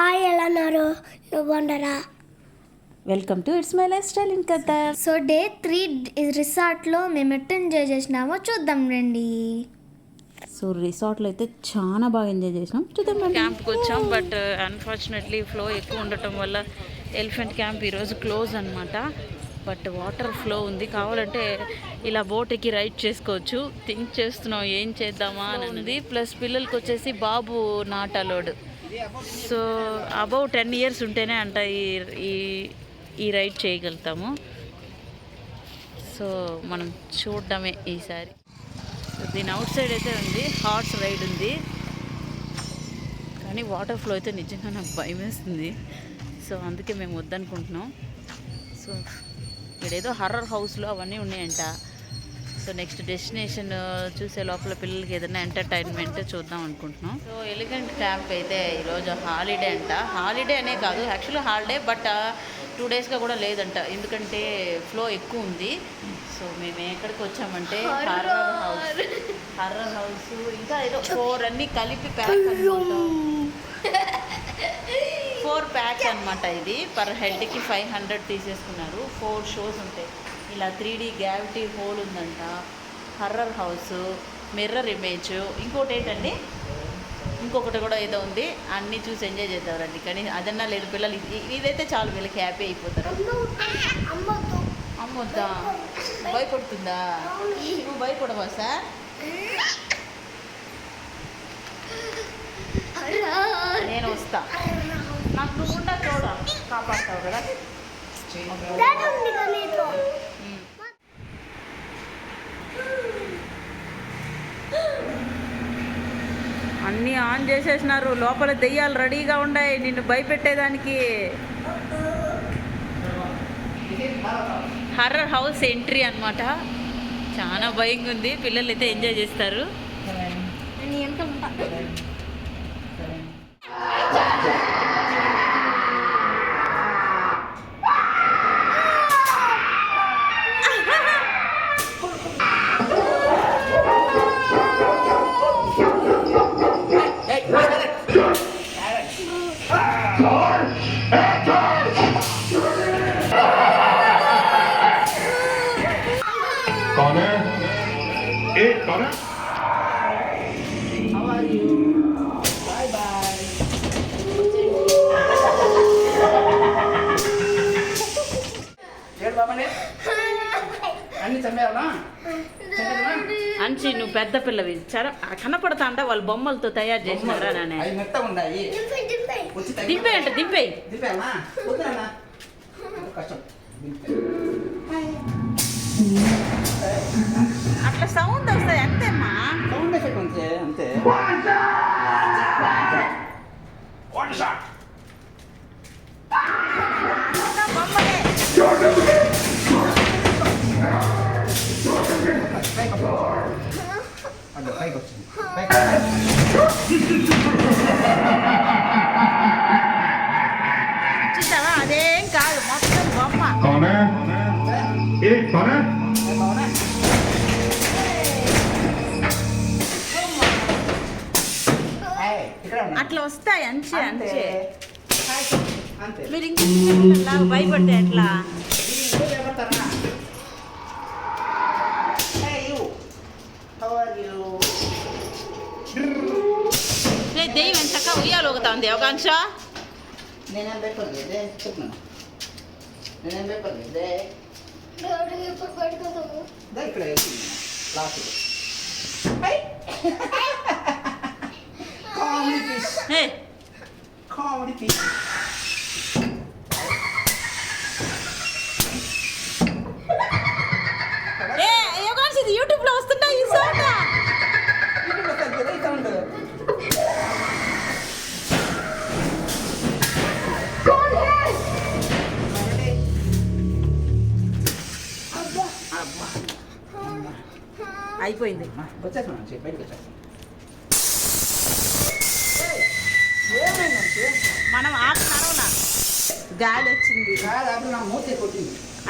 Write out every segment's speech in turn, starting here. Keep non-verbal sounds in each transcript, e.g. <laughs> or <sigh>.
Hi ఎలా ఉన్నారు? నువ్వు బాగున్నారా? Welcome to it's my life style in Qatar so day three రిసార్ట్లో మేము ఎట్లా ఎంజాయ్ చేసినామో చూద్దాం రండి. సో రిసార్ట్లో అయితే చాలా బాగా ఎంజాయ్ చేసినాం. చూద్దాం. క్యాంప్కి వచ్చాం బట్ అన్ఫార్చునేట్లీ ఫ్లో ఎక్కువ ఉండటం వల్ల ఎలిఫెంట్ క్యాంప్ ఈరోజు క్లోజ్ అనమాట బట్ వాటర్ ఫ్లో ఉంది. కావాలంటే ఇలా బోట్ ఎక్కి రైడ్ చేసుకోవచ్చు. థింక్ చేస్తున్నాం ఏం చేద్దామా అని ఉంది. ప్లస్ పిల్లలకి వచ్చేసి బాబు not allowed so above ten years ఉంటేనే అంట ఈ ఈ ఈ రైడ్ చేయగలుగుతాము. సో మనం చూడడమే ఈసారి. సో దీని అవుట్ సైడ్ అయితే ఉంది హార్స్ రైడ్ ఉంది. కానీ వాటర్ ఫ్లో అయితే నిజంగా నాకు భయం వేస్తుంది సో అందుకే మేము వద్దనుకుంటున్నాం. సో ఇక్కడేదో హర్రర్ హౌస్లో అవన్నీ ఉన్నాయంట. సో నెక్స్ట్ డెస్టినేషన్ చూసే లోపల పిల్లలకి ఏదైనా ఎంటర్టైన్మెంట్ చూద్దాం అనుకుంటున్నాం. సో ఎలిగెంట్ క్యాంప్ అయితే ఈరోజు హాలిడే అంట. హాలిడే అనే కాదు యాక్చువల్లీ హాలిడే బట్ టూ డేస్గా కూడా లేదంట. ఎందుకంటే ఫ్లో ఎక్కువ ఉంది. సో మేము ఎక్కడికి వచ్చామంటే హర్రర్! హౌస్ హర్రర్ హౌస్ ఇంకా ఏదో ఫోర్ అన్ని కలిపి ప్యాక్ ఫోర్ ప్యాక్ అన్నమాట ఇది. పర్ హెడ్కి ఫైవ్ హండ్రెడ్ తీసేసుకున్నారు. ఫోర్ షోస్ ఉంటాయి. ఇలా త్రీ డీ గ్రావిటీ హోల్ ఉందంట హర్రర్ హౌస్ మిర్రర్ ఇమేజ్. ఇంకోటి ఏంటండి ఇంకొకటి కూడా ఏదో ఉంది అన్నీ చూసి ఎంజాయ్ చేద్దారండి కానీ అదన్నా లేదు పిల్లలు ఇది- ఇదైతే చాలు వీళ్ళకి హ్యాపీ అయిపోతారు. అమ్మొద్దా. భయపడుతుందా? నువ్వు భయపడవా సార్? నేను వస్తా. నాకు నువ్వు చూడ కాపాడుతావు కదా డాడీ ఉంది కదా నీతో అన్నీ ఆన్ చేసేసినారు. లోపల దెయ్యాలు రెడీగా ఉన్నాయి. నిన్ను భయపెట్టేదానికి. హర్రర్ హౌస్ ఎంట్రీ అన్నమాట. చాలా భయంగా ఉంది పిల్లలు అయితే ఎంజాయ్ చేస్తారు అంచి నువ్వు పెద్ద పిల్లవి. చాలా కనపడతా అంట వాళ్ళ బొమ్మలతో తయారు చేసినారా నానే దింపై అంట దింపే. అట్లా సౌండ్ వస్తాయి అంతేమ్మా. సౌండ్ ఎఫెక్ట్ అంతే. అంతే పైకి అదేం కాదు. మొత్తం బొమ్మ. అట్లా వస్తాయి. అంచే అంచే మీరు ఇంకా భయపడ్డాయి అట్లా చక్కగా ఉయ్యాలు నేనేం భయపడలేదే చెప్తున్నాను నేనేం భయపడలేదే డాడీ ఎప్పుడు పడుకోదాము దా ఇక్కడ last comedy piece comedy piece అయిపోయింది. మనం ఆపుతున్నారా గాలి వచ్చింది.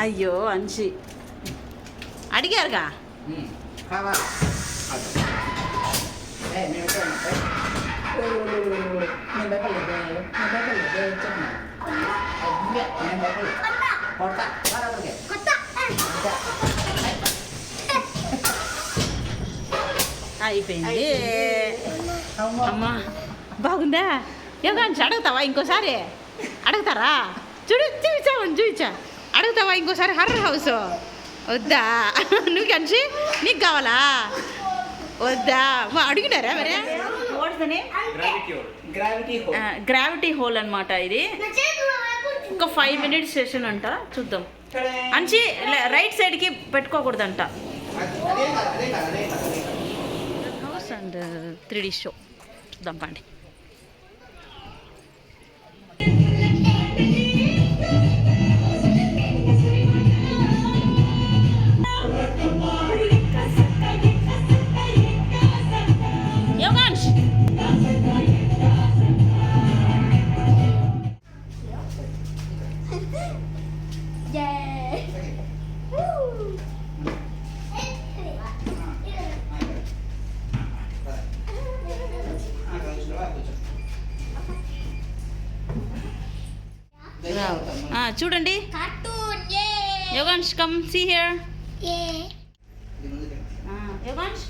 అయ్యో అంచి అడిగారుగా? కావాలి అయిపోయింది. అమ్మా. బాగుందా? యోగాంశ్ అడుగుతావా ఇంకోసారి? అడుగుతారా? చూడు చూపించామని చూపించా అడుగుతావా ఇంకోసారి? Horror house. వద్దా? నువ్వు కంచి నీకు కావాలా? వద్దా? మా అడిగినారా మరే? gravity hole. గ్రావిటీ హోల్ అన్నమాట ఇది. ఒక ఫైవ్ మినిట్స్ సెషన్ అంట చూద్దాం. అంచి రైట్ సైడ్కి పెట్టుకోకూడదంట. త్రీ డీ షో చూద్దాం పండి చూడండి కార్టూన్ యే యోగాంష్ కమ్ సీ హియర్ యే యోగాంష్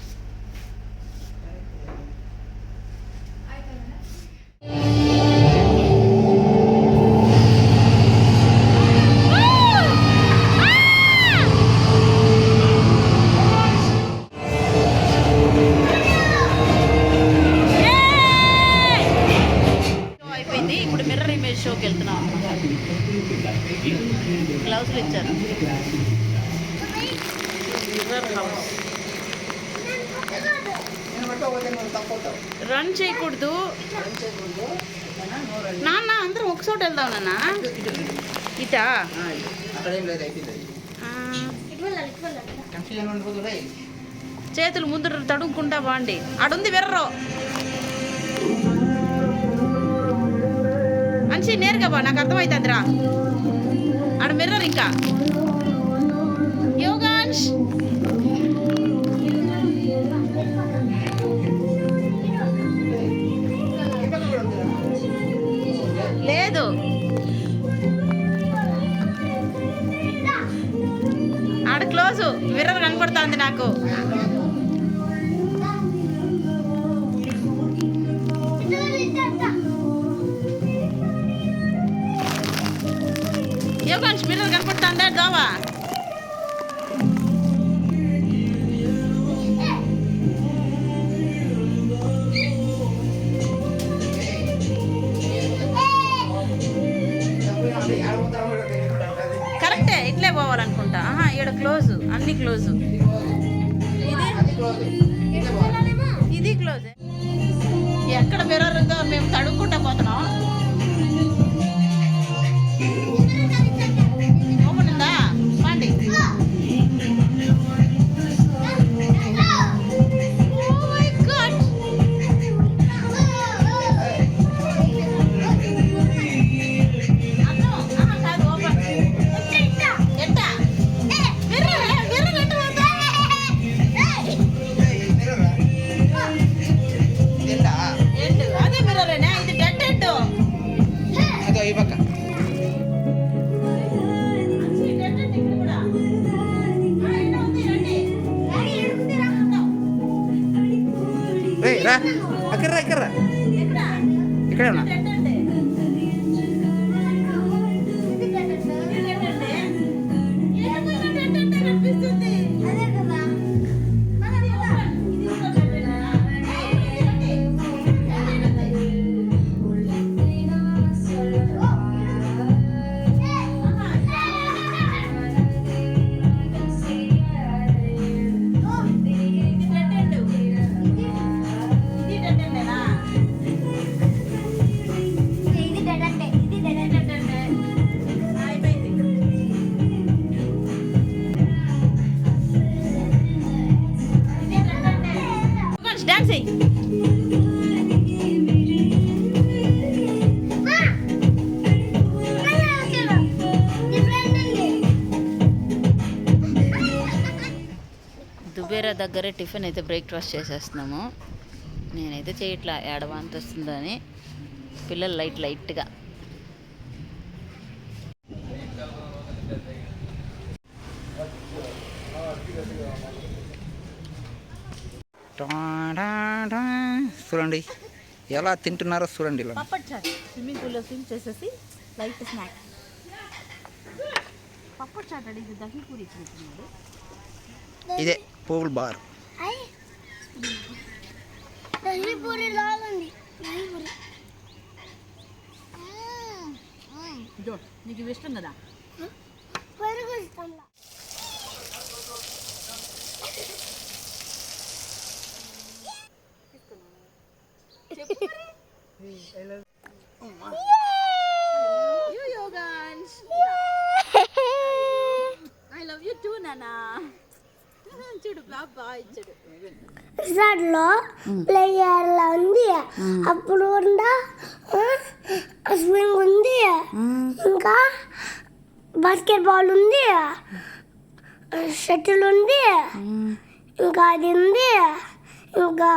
ఒక చోట వెళ్దాం నాన్న. ఇటా? చేతులు ముందు తడుముకుంటా బాండి. ఆడుంది వెర్రో. మంచి నేరుగా బా నాకు అర్థమవుతుందిరా ఆడ మిర్రర్ ఇంకా. మిర్రర్ నాకు. ఇటు వెళ్ళి మిర్రర్ కనపడుతుందా? దోవా కరెక్టే ఇట్లే పోవాలనుకుంటా. ఆహా ఈడ క్లోజ్ అన్ని క్లోజ్ ఇక్కడ దగ్గరే టిఫిన్ అయితే బ్రేక్ఫాస్ట్ చేసేస్తున్నాము. నేనైతే చేయట్లా ఏడవాంత వస్తుందని పిల్లలు లైట్ లైట్గా. చూడండి ఎలా తింటున్నారో చూడండి స్విమ్మింగ్ పూల్లో స్విమ్ చేసేసి లైట్ స్నాక్. పప్పడి చాట్ అడిగి దహీ తింటున్నాడు ఇదే పూల్ బార్. నీకు ఇష్టం కదా? పెరుగు <laughs> ఇష్టం ఐ లవ్ యూ టూ నానా చూడు బాయ్ చూడు రిసార్ట్లో ప్లేయర్ లా ఉంది. అప్పుడు ఉందా? స్వింగ్ ఉంది. ఇంకా బాస్కెట్ బాల్ ఉంది. షటిల్ ఉంది. ఇంకా అది ఉంది. ఇంకా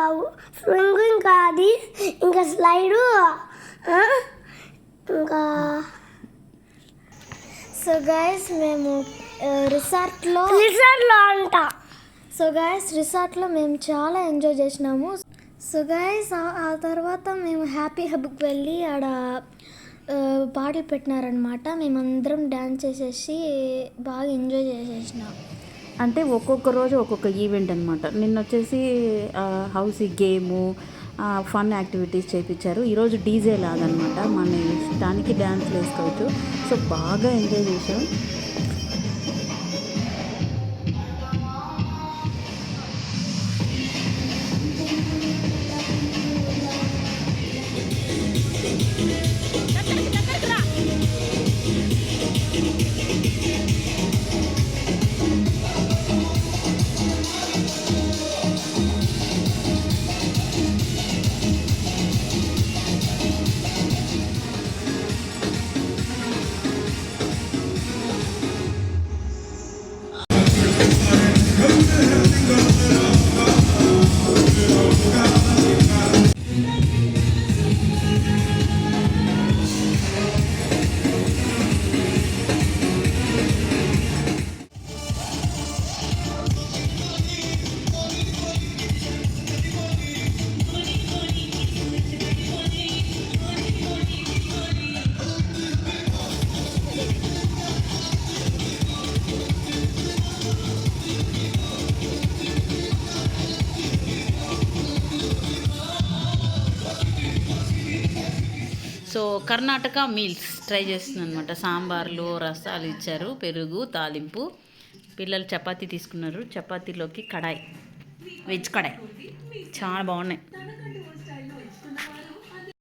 స్వింగ్ ఇంకా అది ఇంకా స్లైడు. ఇంకా సో గైస్ మేము రిసార్ట్లో రిసార్ట్లో అంట. సో గాయస్ రిసార్ట్లో మేము చాలా ఎంజాయ్ చేసినాము. సో గాయస్ ఆ తర్వాత మేము హ్యాపీ హబ్కి వెళ్ళి ఆడ పాటలు పెట్టినారనమాట మేమందరం డ్యాన్స్ చేసేసి బాగా ఎంజాయ్ చేసేసినాం. అంటే ఒక్కొక్క రోజు ఒక్కొక్క ఈవెంట్ అనమాట నిన్న వచ్చేసి హౌస్ గేము ఫన్ యాక్టివిటీస్ చేయించారు ఈరోజు డీజే లాగనమాట మన ఇష్టానికి డ్యాన్స్ వేసుకోవచ్చు సో బాగా ఎంజాయ్ చేసాం సో కర్ణాటక మీల్స్ ట్రై చేస్తుంది అనమాట సాంబార్లు రసాలు ఇచ్చారు పెరుగు తాలింపు. పిల్లలు చపాతీ తీసుకున్నారు. చపాతీలోకి కడాయి. వెజ్ కడాయి. చాలా బాగున్నాయి.